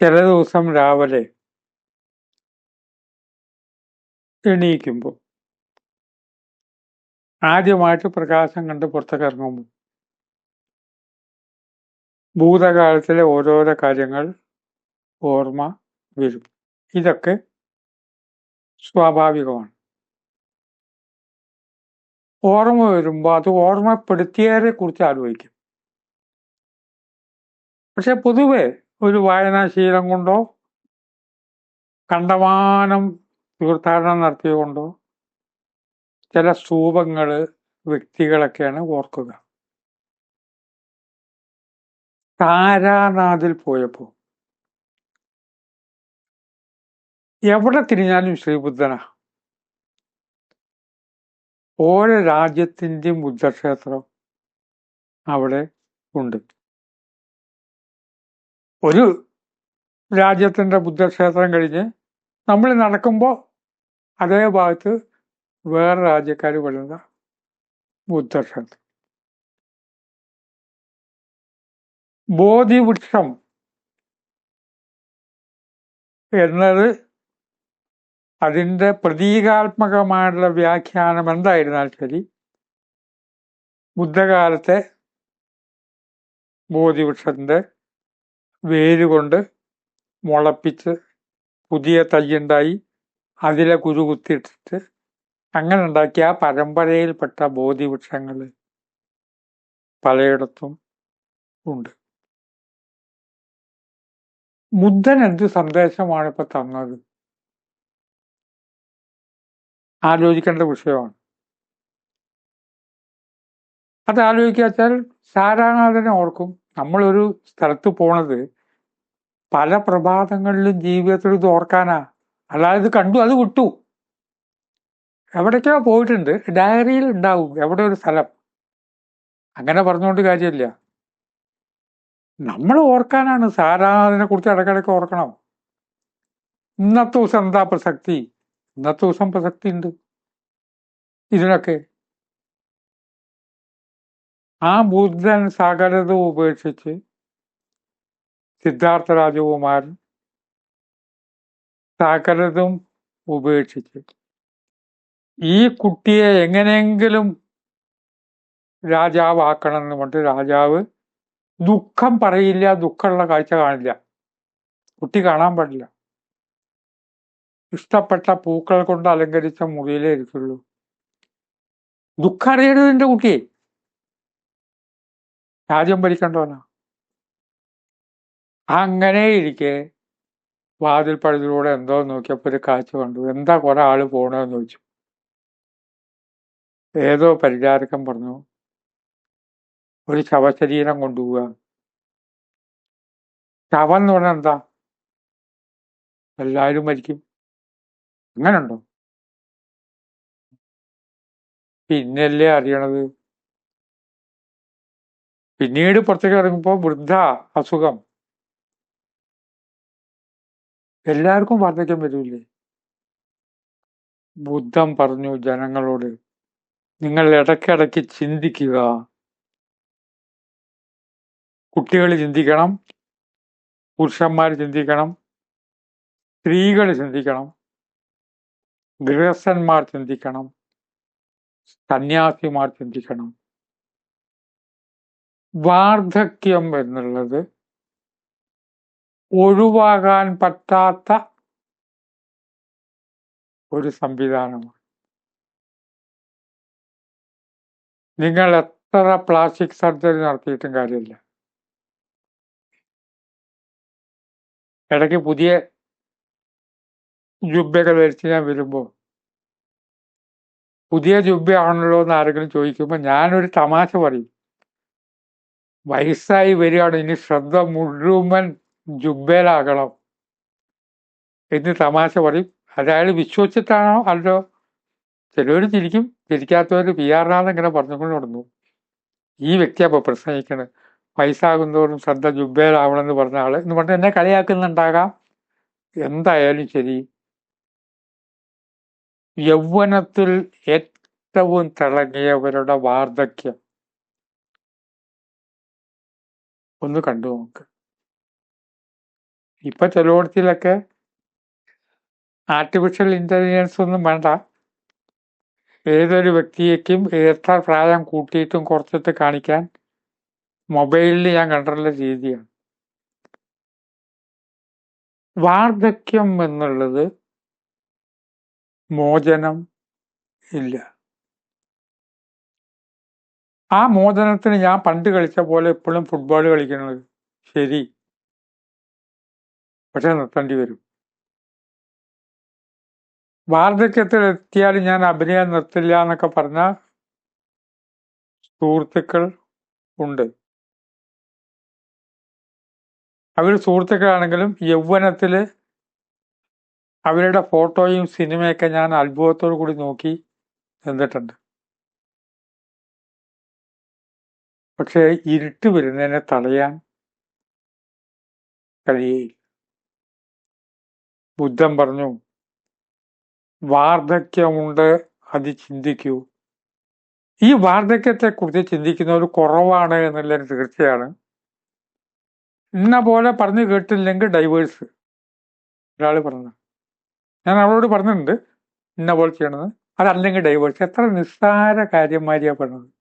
ചില ദിവസം രാവിലെ എണീക്കുമ്പോൾ ആദ്യമായിട്ട് പ്രകാശം കണ്ട് പുറത്തേക്ക് ഇറങ്ങുമ്പോൾ ഭൂതകാലത്തിലെ ഓരോരോ കാര്യങ്ങൾ ഓർമ്മ വരും. ഇതൊക്കെ സ്വാഭാവികമാണ്. ഓർമ്മ വരുമ്പോൾ അത് ഓർമ്മപ്പെടുത്തിയവരെ കുറിച്ച് ആലോചിക്കും. പക്ഷെ പൊതുവെ ഒരു വായനാശീലം കൊണ്ടോ കണ്ടമാനം തീർത്ഥാടനം നടത്തിയതുകൊണ്ടോ ചില സ്തൂപങ്ങൾ വ്യക്തികളൊക്കെയാണ് ഓർക്കുക. താരാനാഥിൽ പോയപ്പോൾ എവിടെ തിരിഞ്ഞാലും ശ്രീബുദ്ധന? ഓരോ രാജ്യത്തിന്റെയും ബുദ്ധക്ഷേത്രം അവിടെ ഉണ്ട്. ഒരു രാജ്യത്തിന്റെ ബുദ്ധക്ഷേത്രം കഴിഞ്ഞ് നമ്മൾ നടക്കുമ്പോൾ അതേ ഭാഗത്ത് വേറെ രാജ്യക്കാർ വരുന്ന ബുദ്ധക്ഷേത്രം. ബോധിവൃക്ഷം എന്നത് അതിന്റെ പ്രതീകാത്മകമായിട്ടുള്ള വ്യാഖ്യാനം എന്തായിരുന്നാൽ ശരി ബുദ്ധകാലത്തെ ബോധിവൃക്ഷത്തിന്റെ വേരുകൊണ്ട് മുളപ്പിച്ച് പുതിയ തയ്യുണ്ടായി അതിലെ കുരു കുത്തിയിട്ടിട്ട് അങ്ങനെ ഉണ്ടാക്കിയ ആ പരമ്പരയിൽപ്പെട്ട ബോധിവൃക്ഷങ്ങൾ പലയിടത്തും ഉണ്ട്. ബുദ്ധൻ എന്ത് സന്ദേശമാണ് ഇപ്പൊ തന്നത്? ആലോചിക്കേണ്ട വിഷയമാണ്. അത് ആലോചിക്കുക വെച്ചാൽ സാരാനാഥനെ ഓർക്കും. നമ്മളൊരു സ്ഥലത്ത് പോണത് പല പ്രഭാതങ്ങളിലും ജീവിതത്തിൽ ഇത് ഓർക്കാനാ. അല്ലാതെ ഇത് കണ്ടു അത് വിട്ടു. എവിടേക്കോ പോയിട്ടുണ്ട്. ഡയറിയിൽ ഉണ്ടാവും എവിടെ ഒരു സ്ഥലം. അങ്ങനെ പറഞ്ഞുകൊണ്ട് കാര്യമില്ല. നമ്മൾ ഓർക്കാനാണ് സാരാനാഥനെ കുറിച്ച് ഇടയ്ക്കിടയ്ക്ക് ഓർക്കണം. ഇന്നത്തെ ദിവസം എന്താ പ്രസക്തി? ഇന്നത്തെ ദിവസം പ്രസക്തി ഉണ്ട് ഇതിനൊക്കെ ആ ബുദ്ധൻ സകലത ഉപേക്ഷിച്ച് സിദ്ധാർത്ഥ രാജകുമാരൻ സകലതും ഉപേക്ഷിച്ച്. ഈ കുട്ടിയെ എങ്ങനെയെങ്കിലും രാജാവാക്കണം എന്ന് പറഞ്ഞിട്ട് രാജാവ് ദുഃഖം പറയില്ല ദുഃഖമുള്ള കാഴ്ച കാണില്ല. കുട്ടി കാണാൻ പാടില്ല. ഇഷ്ടപ്പെട്ട പൂക്കൾ കൊണ്ട് അലങ്കരിച്ച മുറിയിലേ ഇരിക്കുള്ളൂ. ദുഃഖം അറിയരുത് എന്റെ കുട്ടിയെ. രാജ്യം ഭരിക്കേണ്ടവനാ. അങ്ങനെ ഇരിക്കെ വാതിൽ പഴുതിലൂടെ എന്തോ നോക്കിയപ്പോൾ ഒരു കാഴ്ച കണ്ടു. എന്താ കുറെ ആൾ പോണെന്ന് ചോദിച്ചു. ഏതോ പരിചാരകൻ പറഞ്ഞു ഒരു ശവശരീരം കൊണ്ടുപോവുക ശവം എന്ന് പറഞ്ഞാൽ എന്താ? എല്ലാവരും മരിക്കും. അങ്ങനുണ്ടോ? പിന്നല്ലേ അറിയണത്? പിന്നീട് പുറത്തേക്ക് ഇറങ്ങുമ്പോൾ വൃദ്ധ അസുഖം. എല്ലാവർക്കും വാർദ്ധക്യം വരൂലേ? ബുദ്ധം പറഞ്ഞു ജനങ്ങളോട് നിങ്ങൾ ഇടയ്ക്കിടയ്ക്ക് ചിന്തിക്കുക. കുട്ടികൾ ചിന്തിക്കണം പുരുഷന്മാർ ചിന്തിക്കണം സ്ത്രീകൾ ചിന്തിക്കണം ഗൃഹസ്ഥന്മാർ ചിന്തിക്കണം സന്യാസിമാർ ചിന്തിക്കണം. വാർദ്ധക്യം എന്നുള്ളത് ഒഴിവാകാൻ പറ്റാത്ത ഒരു സംവിധാനമാണ്. നിങ്ങൾ എത്ര പ്ലാസ്റ്റിക് സർജറി നടത്തിയിട്ടും കാര്യമില്ല. ഇടയ്ക്ക് പുതിയ ജുബ്ബകൾ ധരിച്ച് ഞാൻ വരുമ്പോൾ പുതിയ ജുബ്ബയാണല്ലോ എന്ന് ആരെങ്കിലും ചോദിക്കുമ്പോൾ ഞാനൊരു തമാശ പറയും. വയസ്സായി വരികയാണ്. ഇനി ശ്രദ്ധ മുഴുവൻ ജുബേലാകണം എന്ന് തമാശ പറയും. അതായത് വിശ്വസിച്ചിട്ടാണോ? അല്ലോ? ചിലവർ ചിരിക്കും. ചിരിക്കാത്തവർ പി ആർ നാഥ് ഇങ്ങനെ പറഞ്ഞുകൊണ്ട് നടന്നു. ഈ വ്യക്തി അപ്പൊ പ്രസംഗിക്കണത് വയസ്സാകുന്നതോറും ശ്രദ്ധ ജുബേലാവണമെന്ന് പറഞ്ഞ ആൾ. എന്ന് പറഞ്ഞാൽ എന്നെ കളിയാക്കുന്നുണ്ടാകാം. എന്തായാലും ശരി. യൗവനത്തിൽ ഏറ്റവും തിളങ്ങിയവരുടെ വാർദ്ധക്യം. ഒന്ന് കണ്ടു നോക്ക്. ഇപ്പൊ ചിലയിടത്തിലൊക്കെ ആർട്ടിഫിഷ്യൽ ഇന്റലിജൻസ് ഒന്നും വേണ്ട. ഏതൊരു വ്യക്തിയേക്കും എത്ര പ്രായം കൂട്ടിയിട്ടും കുറച്ചിട്ട് കാണിക്കാൻ മൊബൈലിൽ ഞാൻ കണ്ടിട്ടുള്ള രീതിയാണ്. വാർദ്ധക്യം എന്നുള്ളത് മോചനം ഇല്ല. ആ മോചനത്തിന് ഞാൻ പണ്ട് കളിച്ച പോലെ ഇപ്പോഴും ഫുട്ബോൾ കളിക്കുന്നത്. ശരി. പക്ഷെ നിർത്തേണ്ടി വരും. വാർദ്ധക്യത്തിൽ എത്തിയാലും ഞാൻ അഭിനയം നിർത്തില്ല എന്നൊക്കെ പറഞ്ഞ സുഹൃത്തുക്കൾ ഉണ്ട്. അവർ സുഹൃത്തുക്കളാണെങ്കിലും യൗവനത്തിൽ അവരുടെ ഫോട്ടോയും സിനിമയൊക്കെ ഞാൻ അത്ഭുതത്തോടു കൂടി നോക്കി നിന്നിട്ടുണ്ട്. പക്ഷേ ഇരുട്ട് വരുന്നതിനെ തടയാൻ കഴിയില്ല ബുദ്ധൻ പറഞ്ഞു വാർദ്ധക്യമുണ്ട് അത് ചിന്തിക്കൂ. ഈ വാർദ്ധക്യത്തെ വാർദ്ധക്യത്തെക്കുറിച്ച് ചിന്തിക്കുന്നവർ കുറവാണ് എന്നുള്ളൊരു തീർച്ചയാണ്. ഇന്ന പോലെ പറഞ്ഞു കേട്ടില്ലെങ്കിൽ ഡൈവേഴ്സ് ഒരാൾ പറഞ്ഞു. ഞാൻ അവളോട് പറഞ്ഞിട്ടുണ്ട് ഇന്ന പോലെ ചെയ്യണത് അതല്ലെങ്കിൽ ഡൈവേഴ്സ്. എത്ര നിസ്സാര കാര്യമാരിയാണ് പറഞ്ഞത്.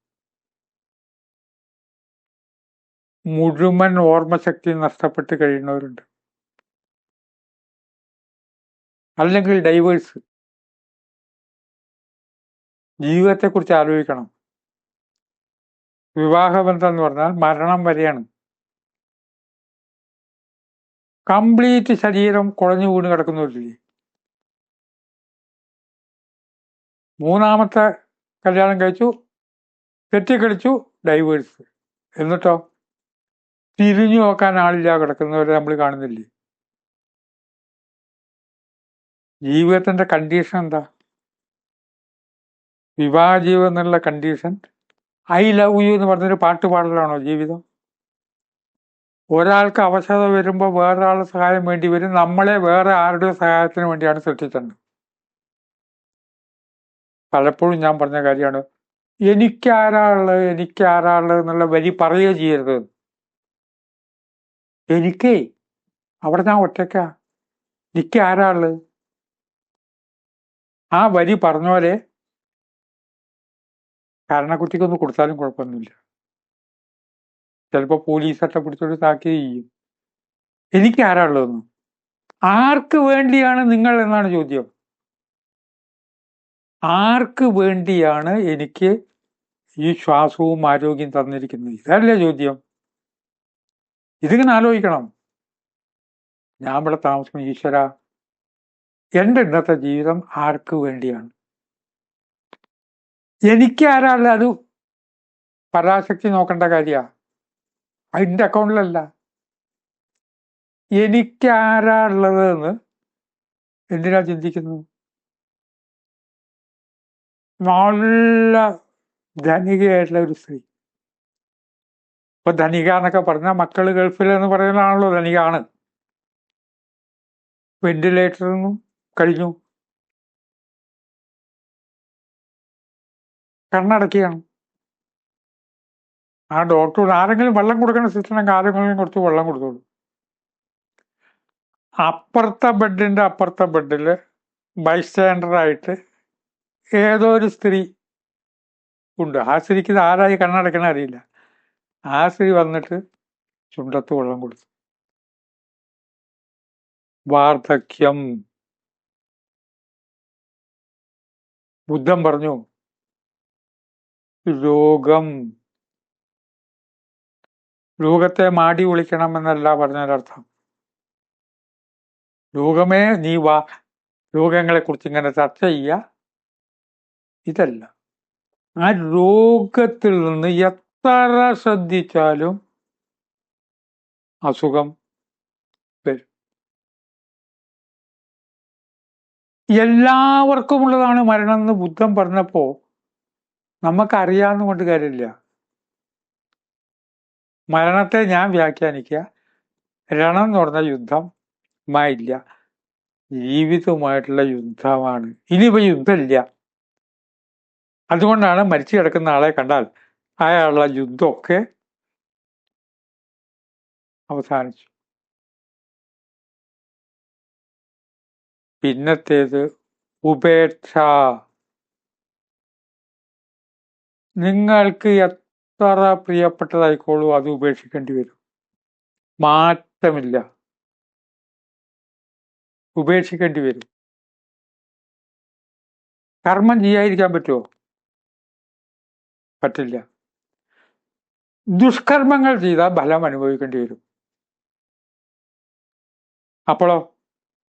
മുഴുവൻ ഓർമ്മശക്തി നഷ്ടപ്പെട്ട് കഴിയുന്നവരുണ്ട്. അല്ലെങ്കിൽ ഡൈവേഴ്സ് ജീവിതത്തെക്കുറിച്ച് ആലോചിക്കണം. വിവാഹബന്ധം എന്ന് പറഞ്ഞാൽ മരണം വരെയാണ്. കംപ്ലീറ്റ് ശരീരം കുഴഞ്ഞു വീണ് കിടക്കുന്നവരില്ലേ? മൂന്നാമത്തെ കല്യാണം കഴിച്ചു തെറ്റിക്കളിച്ചു ഡൈവേഴ്സ് എന്നിട്ടോ? തിരിഞ്ഞു നോക്കാൻ ആളില്ല കിടക്കുന്നവരെ നമ്മൾ കാണുന്നില്ലേ? ജീവിതത്തിന്റെ കണ്ടീഷൻ എന്താ? വിവാഹ ജീവിതം എന്നുള്ള കണ്ടീഷൻ ഐ ലവ് യു എന്ന് പറഞ്ഞൊരു പാട്ട് പാടലാണോ ജീവിതം? ഒരാൾക്ക് അവശത വരുമ്പോൾ വേറൊരാളുടെ സഹായം വേണ്ടി വരും. നമ്മളെ വേറെ ആരുടെ സഹായത്തിന് വേണ്ടിയാണ് സൃഷ്ടിച്ചത് പലപ്പോഴും ഞാൻ പറഞ്ഞ കാര്യമാണ് എനിക്കാരാൾ എനിക്കാരാൾ എന്നുള്ള വരി പറയുക ചെയ്യരുത് എനിക്കേ അവിടെ ഞാൻ ഒറ്റയ്ക്ക. എനിക്ക് ആരാൾ ആ വരി പറഞ്ഞ പോലെ കാരണക്കുട്ടിക്കൊന്ന് കൊടുത്താലും കുഴപ്പമൊന്നുമില്ല. ചിലപ്പോ പോലീസട്ട പിടിച്ചോട്ട് താക്കി ചെയ്യും. എനിക്ക് ആരാളുള്ളതെന്ന് ആർക്ക് വേണ്ടിയാണ് നിങ്ങൾ എന്നാണ് ചോദ്യം. ആർക്ക് വേണ്ടിയാണ് എനിക്ക് ഈ ശ്വാസവും ആരോഗ്യം തന്നിരിക്കുന്നത്? ഇതല്ലേ ചോദ്യം. ഇതിങ്ങനെ ആലോചിക്കണം. ഞാൻ ഇവിടെ താമസിക്കുന്ന ഈശ്വര എന്റെ ഇന്നത്തെ ജീവിതം ആർക്ക് വേണ്ടിയാണ്? എനിക്ക് ആരാൾ? അത് പരാശക്തി നോക്കേണ്ട കാര്യമാണ് അതിന്റെ അക്കൗണ്ടിലല്ല. എനിക്ക് ആരാ ഉള്ളത് എന്ന് എന്തിനാ ചിന്തിക്കുന്നത് നല്ല ധനികയായിട്ടുള്ള ഒരു സ്ത്രീ. ഇപ്പൊ ധനിക എന്നൊക്കെ പറഞ്ഞാൽ മക്കൾ ഗൾഫിൽ എന്ന് പറയുന്നതാണല്ലോ ധനികാണ്. വെന്റിലേറ്ററിനും കഴിഞ്ഞു. കണ്ണടക്കുകയാണ് ആ ഡോക്ടർ ആരെങ്കിലും വെള്ളം കൊടുക്കണ സിസ്റ്റം ആരെങ്കിലും കുറച്ച് വെള്ളം കൊടുത്തോളൂ. അപ്പുറത്തെ ബെഡിന്റെ അപ്പുറത്തെ ബെഡിൽ ബൈസ്റ്റാൻഡറായിട്ട് ഏതോ ഒരു സ്ത്രീ ഉണ്ട്. ആ സ്ത്രീക്ക് ഇത് ആരായി കണ്ണടക്കണ അറിയില്ല. ആ സ്ത്രീ വന്നിട്ട് ചുണ്ടത്ത് വെള്ളം കൊടുത്തു. വാർദ്ധക്യം. ബുദ്ധൻ പറഞ്ഞു രോഗം. രോഗത്തെ മാടി വിളിക്കണം എന്നല്ല പറഞ്ഞതിനർത്ഥം. രോഗമേ നീ വാ രോഗങ്ങളെ കുറിച്ച് ഇങ്ങനെ ചർച്ച ചെയ്യ ഇതല്ല. ആ രോഗത്തിൽ നിന്ന് എത്ര ശ്രദ്ധിച്ചാലും അസുഖം വരും. എല്ലാവർക്കും ഉള്ളതാണ് മരണം എന്ന് ബുദ്ധൻ പറഞ്ഞപ്പോ നമുക്കറിയാവുന്ന കൊണ്ട് കാര്യമില്ല. മരണത്തെ ഞാൻ വ്യാഖ്യാനിക്കുക. രണം എന്ന് പറഞ്ഞ യുദ്ധം. മായില്ല ജീവിതവുമായിട്ടുള്ള യുദ്ധമാണ്. ഇനിയിപ്പോ യുദ്ധമില്ല. അതുകൊണ്ടാണ് മരിച്ചു കിടക്കുന്ന ആളെ കണ്ടാൽ അയാളുടെ യുദ്ധമൊക്കെ അവസാനിച്ചു. പിന്നത്തേത് ഉപേക്ഷ. നിങ്ങൾക്ക് എത്ര പ്രിയപ്പെട്ടതായിക്കോളൂ അത് ഉപേക്ഷിക്കേണ്ടി വരും. മാറ്റമില്ല. ഉപേക്ഷിക്കേണ്ടി വരും. കർമ്മം ചെയ്യാതിരിക്കാൻ പറ്റുമോ പറ്റില്ല. ദുഷ്കർമ്മങ്ങൾ ചെയ്താൽ ഫലം അനുഭവിക്കേണ്ടി വരും. അപ്പോഴോ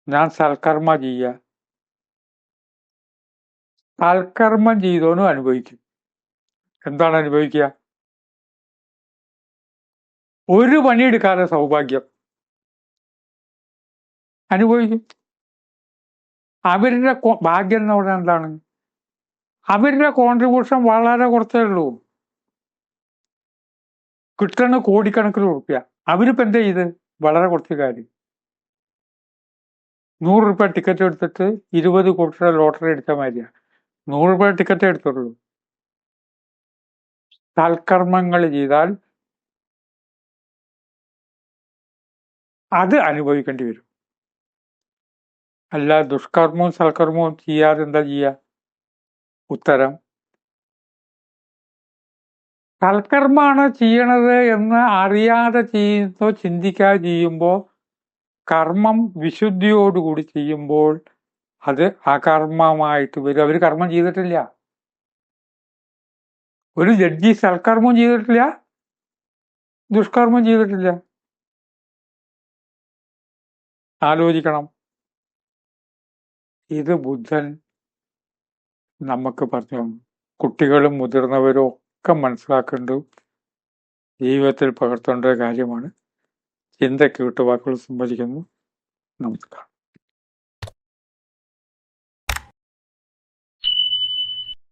ഞാൻ സൽക്കർമ്മ ചെയ്യുക. സൽക്കർമ്മം ചെയ്തോനും അനുഭവിക്കും. എന്താണ് അനുഭവിക്കുക? ഒരു പണിയെടുക്കാതെ സൗഭാഗ്യം. അനുഭവിക്കും. അവരുടെ ഭാഗ്യം എന്ന് പറഞ്ഞാൽ എന്താണ്? അവരുടെ കോൺട്രിബ്യൂഷൻ വളരെ കുറച്ചേ ഉള്ളൂ. കിട്ടണ കോടിക്കണക്കിന് റുപ്യ അവരിപ്പോ എന്താ ചെയ്ത്? വളരെ കുറച്ച് കാര്യം. നൂറ് റുപ്യ ടിക്കറ്റ് എടുത്തിട്ട് ഇരുപത് കോടിയുടെ ലോട്ടറി എടുത്ത മാതിരിയാണ് നൂറ് റുപ്യ ടിക്കറ്റ് എടുത്തുള്ളൂ. സൽക്കർമ്മങ്ങൾ ചെയ്താൽ അത് അനുഭവിക്കേണ്ടി വരും. അല്ല ദുഷ്കർമ്മവും സൽക്കർമ്മവും ചെയ്യാതെ എന്താ ഉത്തരം സൽക്കർമ്മമാണ് ചെയ്യണത് എന്ന് അറിയാതെ ചെയ്യുന്നോ ചിന്തിക്കാതെ ചെയ്യുമ്പോൾ കർമ്മം വിശുദ്ധിയോടുകൂടി ചെയ്യുമ്പോൾ അത് അകർമ്മമായിട്ട് വരും. അവർ കർമ്മം ചെയ്തിട്ടില്ല. ഒരു ജഡ്ജി സൽക്കർമ്മം ചെയ്തിട്ടില്ല ദുഷ്കർമ്മം ചെയ്തിട്ടില്ല. ആലോചിക്കണം. ഇത് ബുദ്ധൻ നമുക്ക് പറഞ്ഞു. കുട്ടികളും മുതിർന്നവരും ഒക്കെ മനസ്സിലാക്കേണ്ടത് ജീവിതത്തിൽ പകർത്തേണ്ട കാര്യമാണ്. ചിന്തയ്ക്ക് വിട്ടുവാക്കുകൾ സംഭവിക്കുന്നു നമസ്കാരം.